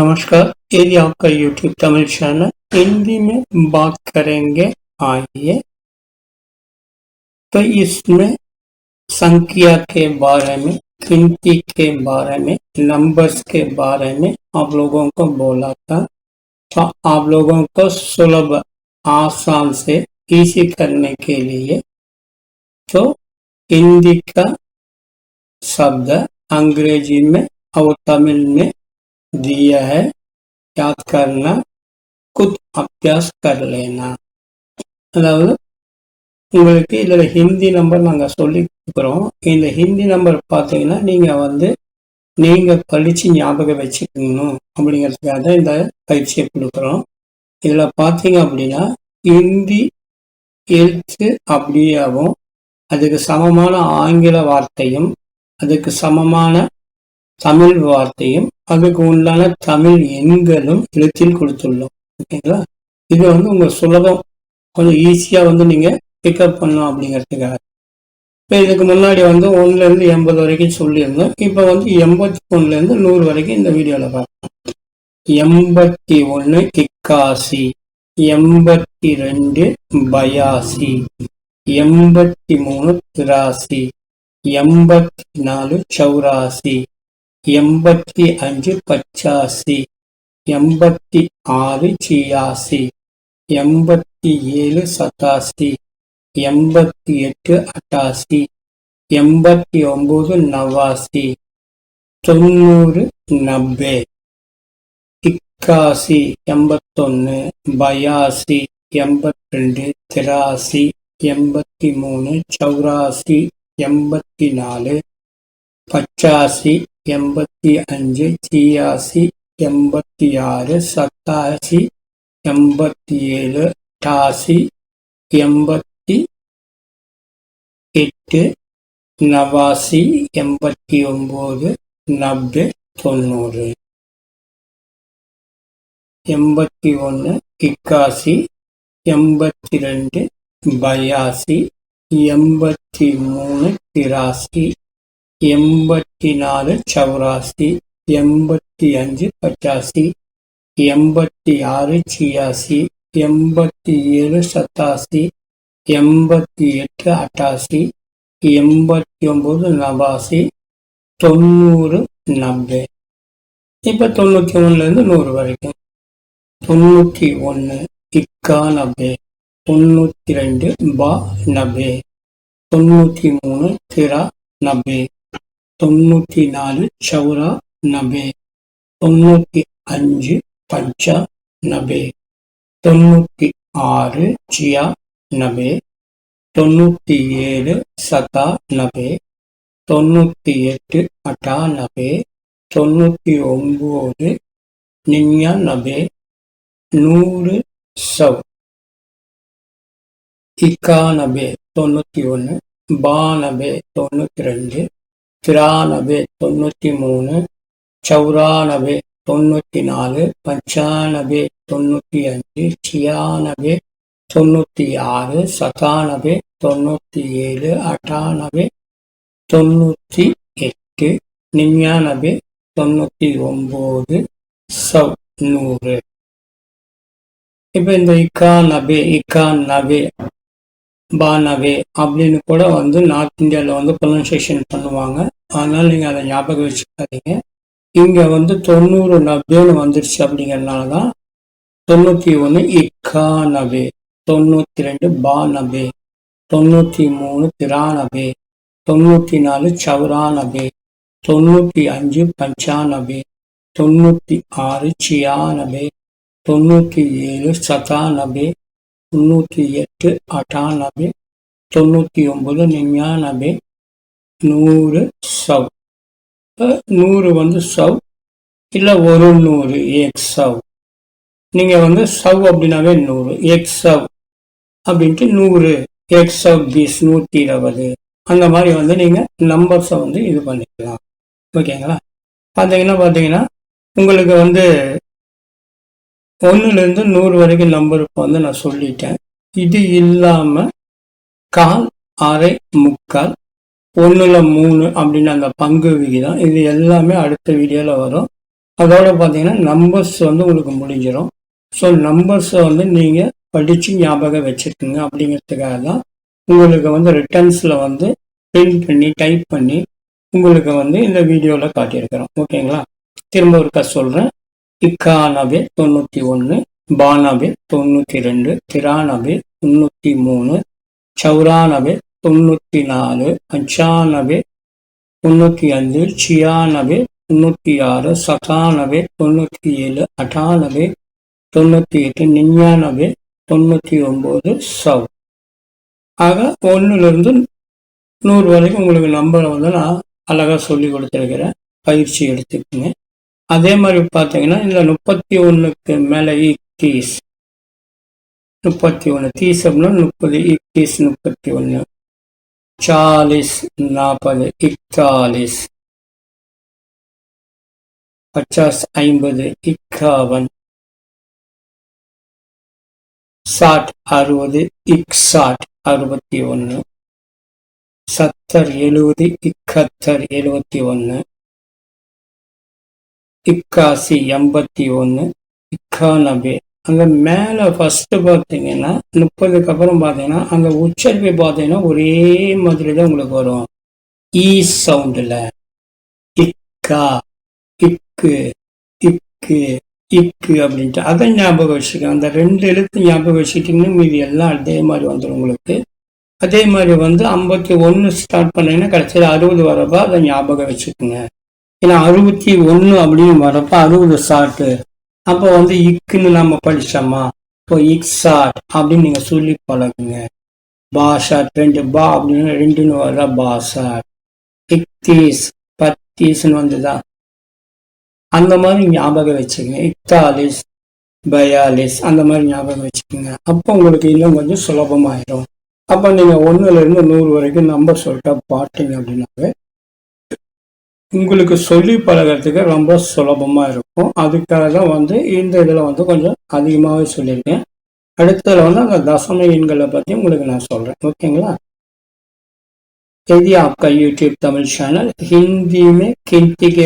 नमस्कार, ये आपका YouTube तमिल चैनल हिंदी में बात करेंगे आइए। तो इसमें संख्या के बारे में, गिनती के बारे में नंबर्स के बारे में आप लोगों को बोला था। तो आप लोगों को सुलभ आसान से इसी करने के लिए तो हिंदी का शब्द अंग्रेज़ी में और तमिल में दिया है याद करना खुद अभ्यास कर लेना அதாவது உங்களுக்கு இதில் ஹிந்தி நம்பர் நாங்கள் சொல்லி கொடுக்குறோம் இந்த ஹிந்தி நம்பர் பார்த்தீங்கன்னா நீங்கள் வந்து நீங்கள் படித்து ஞாபகம் வச்சுக்கணும் அப்படிங்கிறதுக்காக தான் இந்த பயிற்சியை கொடுக்குறோம் இதில் பார்த்தீங்க அப்படின்னா ஹிந்தி எழுத்து அப்படியாகவும் அதுக்கு சமமான ஆங்கில வார்த்தையும் அதுக்கு சமமான தமிழ் வார்த்தையும் அதுக்கு உண்டான தமிழ் எண்களும் எழுத்தில் கொடுத்துள்ளோம். ஓகேங்களா? இது வந்து உங்க சுலபம். கொஞ்சம் ஈஸியா வந்து நீங்க பிக்கப் பண்ணும் அப்படிங்கிறதுக்காக. இப்போ இதுக்கு முன்னாடி வந்து ஒன்னுல இருந்து எண்பது வரைக்கும் சொல்லியிருந்தோம். இப்போ வந்து எண்பத்தி ஒண்ணுல இருந்து நூறு வரைக்கும் இந்த வீடியோல பார்க்கலாம். எண்பத்தி ஒன்று கிக்காசி எண்பத்தி ரெண்டு பயாசி எண்பத்தி மூணு திராசி எண்பத்தி நாலு சௌராசி எண்பத்தி அஞ்சு பச்சாசி எண்பத்தி ஆறு சியாசி எண்பத்தி ஏழு சதாசி எண்பத்தி எட்டு அட்டாசி எண்பத்தி ஒம்பது நவாசி தொண்ணூறு நப்பே இக்காசி எண்பத்தொன்று பயாசி எண்பத்தி ரெண்டு திராசி எண்பத்தி மூணு சௌராசி எண்பத்தி நாலு பச்சாசி எண்பத்தி அஞ்சு சியாசி எண்பத்தி ஆறு சத்தாசி எண்பத்தி ஏழு டாசி எண்பத்தி எட்டு நவாசி எண்பத்தி ஒம்பது நப்பு தொண்ணூறு எண்பத்தி ஒன்று இக்காசி எண்பத்தி ரெண்டு பயாசி எண்பத்தி மூணு திராசி எண்பத்தி நாலு சௌராசி எண்பத்தி அஞ்சு பச்சாசி எண்பத்தி ஆறு சியாசி எண்பத்தி ஏழு சத்தாசி எண்பத்தி எட்டு அட்டாசி எண்பத்தி ஒம்பது நபாசி தொண்ணூறு நப்பே இப்போ தொண்ணூற்றி ஒன்றுலேருந்து நூறு வரைக்கும். தொண்ணூற்றி ஒன்று இக்கா நபே தொண்ணூற்றி ரெண்டு பா நபே தொண்ணூற்றி மூணு திரா நபே தொண்ணூற்றி நாலு சௌரா நபே. தொண்ணூற்றி அஞ்சு பஞ்சா நபே. தொண்ணூற்றி ஆறு ஜியா நபே. தொண்ணூற்றி ஏழு சதா நபே. தொண்ணூற்றி எட்டு அட்டா நபே. தொண்ணூற்றி ஒம்பது நின்யா நபே. நூறு சவ் இக்கானபே தொண்ணூற்றி ஒன்று பானபே தொண்ணூற்றி ரெண்டு திரானபே தொண்ணூற்றி மூணு சௌரானபே தொண்ணூற்றி நாலு பஞ்சானபே தொண்ணூற்றி அஞ்சு சியானபே தொண்ணூற்றி ஆறு சதானபே தொண்ணூற்றி ஏழு அட்டானபே தொண்ணூற்றி எட்டு நிம்யானபே தொண்ணூற்றி ஒம்பது சவ் நூறு. இப்போ இந்த இக்கா நபே இக்கா நபே பானவே அப்படின்னு கூட வந்து நார்த் இந்தியாவில் வந்து ப்ரொனன்சியேஷன் பண்ணுவாங்க. அதனால நீங்கள் அதை ஞாபகம் வச்சுக்காதீங்க. இங்கே வந்து தொண்ணூறு நபேன்னு வந்துருச்சு அப்படிங்கிறதுனால தான் தொண்ணூற்றி ஒன்று இக்கா நபே தொண்ணூற்றி ரெண்டு பா நபே தொண்ணூற்றி மூணு திரானபே தொண்ணூற்றி நாலு சௌரானபே தொண்ணூற்றி அஞ்சு பஞ்சானபே தொண்ணூற்றி ஆறு சியானபே தொண்ணூற்றி ஏழு சதானபே தொண்ணூற்றி எட்டு அட்டானபே தொண்ணூற்றி ஒம்பது நிஞ்ஞானபே நூறு சவ். நூறு வந்து சவ் இல்லை ஒரு நூறு எக்ஸ் சவ். நீங்கள் வந்து சவ் அப்படின்னாவே நூறு எக்ஸ் சவ் அப்படின்ட்டு நூறு எக்ஸ் சவ் பீஸ் நூற்றி இருபது அந்த மாதிரி வந்து நீங்கள் நம்பர்ஸை வந்து இது பண்ணிக்கலாம். ஓகேங்களா? பார்த்தீங்கன்னா பார்த்தீங்கன்னா உங்களுக்கு வந்து ஒன்றுலேருந்து நூறு வரைக்கும் நம்பருக்கு வந்து நான் சொல்லிட்டேன். இது இல்லாமல் கால் அரை முக்கால் ஒன்றில் மூணு அப்படின்னு அந்த பங்கு விகிதம் இது எல்லாமே அடுத்த வீடியோவில் வரும். அதோட பார்த்தீங்கன்னா நம்பர்ஸ் வந்து உங்களுக்கு முடிஞ்சிடும் ஸோ நம்பர்ஸை வந்து நீங்கள் படித்து ஞாபகம் வச்சுருக்குங்க அப்படிங்கிறதுக்காக தான் உங்களுக்கு வந்து ரிட்டர்ன்ஸில் வந்து பிரிண்ட் பண்ணி டைப் பண்ணி உங்களுக்கு வந்து இந்த வீடியோவில் காட்டியிருக்கிறோம். ஓகேங்களா திரும்ப ஒருக்கா சொல்கிறேன் இக்கானபே தொண்ணூற்றி ஒன்று பானபே தொண்ணூற்றி ரெண்டு திரானபே தொண்ணூற்றி மூணு சௌரானபே தொண்ணூற்றி நாலு பஞ்சானபே தொண்ணூற்றி அஞ்சு சியானபே தொண்ணூற்றி ஆறு சகானபே தொண்ணூற்றி ஏழு அட்டானபே தொண்ணூற்றி எட்டு நிஞ்ஞானபே தொண்ணூற்றி ஒம்பது சவ் ஆக ஒன்றுலேருந்து நூறு வரைக்கும் உங்களுக்கு நம்பரை வந்து நான் அழகாக சொல்லி கொடுத்துருக்கிறேன். பயிற்சி எடுத்துக்கோங்க. அதே மாதிரி பார்த்தீங்கன்னா இந்த முப்பத்தி ஒன்றுக்கு மேலே ஈக்டீஸ் முப்பத்தி ஒன்று தீஸ் அப்படின்னா முப்பது ஈக்டீஸ் முப்பத்தி ஒன்று சாலிஸ் நாற்பது இக்தாலிஸ். பச்சாஸ் ஐம்பது இக்காவன் சாட் அறுபது இக்ஸாட் அறுபத்தி ஒன்று சத்தர் எழுபது இக்கத்தர் எழுபத்தி ஒன்று இக்காசி எண்பத்தி ஒன்று இக்கானபே அங்கே மேலே ஃபஸ்ட்டு பார்த்தீங்கன்னா முப்பதுக்கு அப்புறம் பார்த்தீங்கன்னா அந்த உச்சரிப்பு பார்த்தீங்கன்னா ஒரே மாதிரி தான் உங்களுக்கு வரும். E ஈ சவுண்டில் இக்கா இக்கு இக்கு இக்கு அப்படின்ட்டு. அதை ஞாபகம் வச்சுக்கோங்க. அந்த ரெண்டு எழுத்து ஞாபகம் வச்சுக்கிட்டிங்கன்னா மீதி எல்லாம் அதே மாதிரி வந்துடும் உங்களுக்கு. அதே மாதிரி வந்து ஐம்பத்தி ஒன்று ஸ்டார்ட் பண்ணிங்கன்னா கடைசியில் அறுபது வரப்போ அதை ஞாபகம் வச்சுக்கோங்க. ஏன்னா அறுபத்தி ஒன்று அப்படின்னு வரப்போ அறுபது ஷார்ட்டு அப்போ வந்து இக்குன்னு நம்ம படித்தோமா இப்போ இக் ஷார்ட் அப்படின்னு நீங்கள் சொல்லி பழகுங்க. பா ஷார்ட் ரெண்டு பா அப்படின்னு ரெண்டுன்னு வர பா ஷார்ட் இக்தீஸ் பத்தீஸ்னு வந்துதா? அந்த மாதிரி ஞாபகம் வச்சுக்கோங்க. இக்தாலிஸ் பயாலிஸ் அந்த மாதிரி ஞாபகம் வச்சுக்கோங்க. அப்போ உங்களுக்கு இன்னும் கொஞ்சம் சுலபமாயிடும் அப்போ நீங்கள் ஒன்றுலேருந்து நூறு வரைக்கும் நம்பர் சொல்லிட்டா பாட்டிங்க அப்படின்னாவே உங்களுக்கு சொல்லி பழகிறதுக்கு ரொம்ப சுலபமாக இருக்கும் அதுக்காக தான் வந்து இந்த இதில் வந்து கொஞ்சம் அதிகமாகவே சொல்லியிருக்கேன் அடுத்ததில் வந்து அந்த தசம எண்களை பற்றி உங்களுக்கு நான் சொல்கிறேன் ஓகேங்களா यदि आपका यूट्यूब तमिल चैनल हिंदी में गिनती के